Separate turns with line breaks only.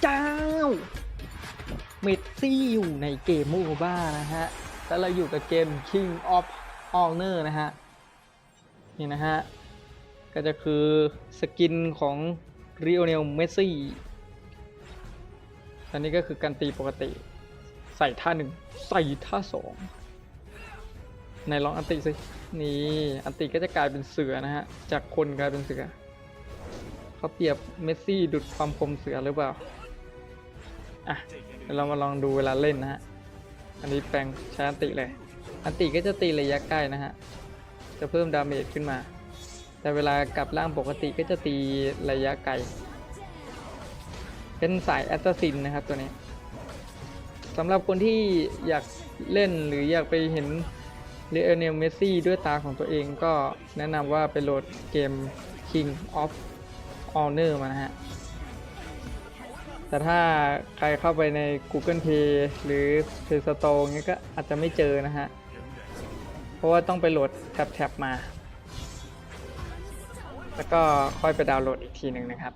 เจ้า เมสซี่อยู่ในเกมโมบ้านะฮะ แล้วเราอยู่กับเกม King of Honor นะฮะ นี่นะฮะ ก็จะคือสกินของ r ิโอเนลเมสซี่ อันนี้ก็คือการตีปกติ ใส่ท่าหนึ่งใส่ท่าสองไหนลองอันติสิ นี่ อันติก็จะกลายเป็นเสือนะฮะ จากคนกลายเป็นเสือ เขาเปรียบเมสซี่ดุดความคมเสือหรือเปล่า อะเดี๋ยวเรามาลองดูเวลาเล่นนะฮะ อันนี้แปลงใช้อันติเลย อันติก็จะตีระยะใกล้นะฮะ จะเพิ่มดาเมจขึ้นมา แต่เวลากลับร่างปกติก็จะตีระยะไกล เป็นสายแอตซินนะครับตัวนี้สำหรับคนที่อยากเล่นหรืออยากไปเห็นเรอเนลเมสซี่ด้วยตาของตัวเองก็แนะนำว่าไปโหลดเกม King of ออเนอร์มานะฮะ แต่ถ้าใครเข้าไปใน Google Play หรือ Play Store เงี้ยก็อาจจะไม่เจอนะฮะ เพราะว่าต้องไปโหลดแท็บๆมา แล้วก็ค่อยไปดาวน์โหลดอีกทีหนึ่งนะครับ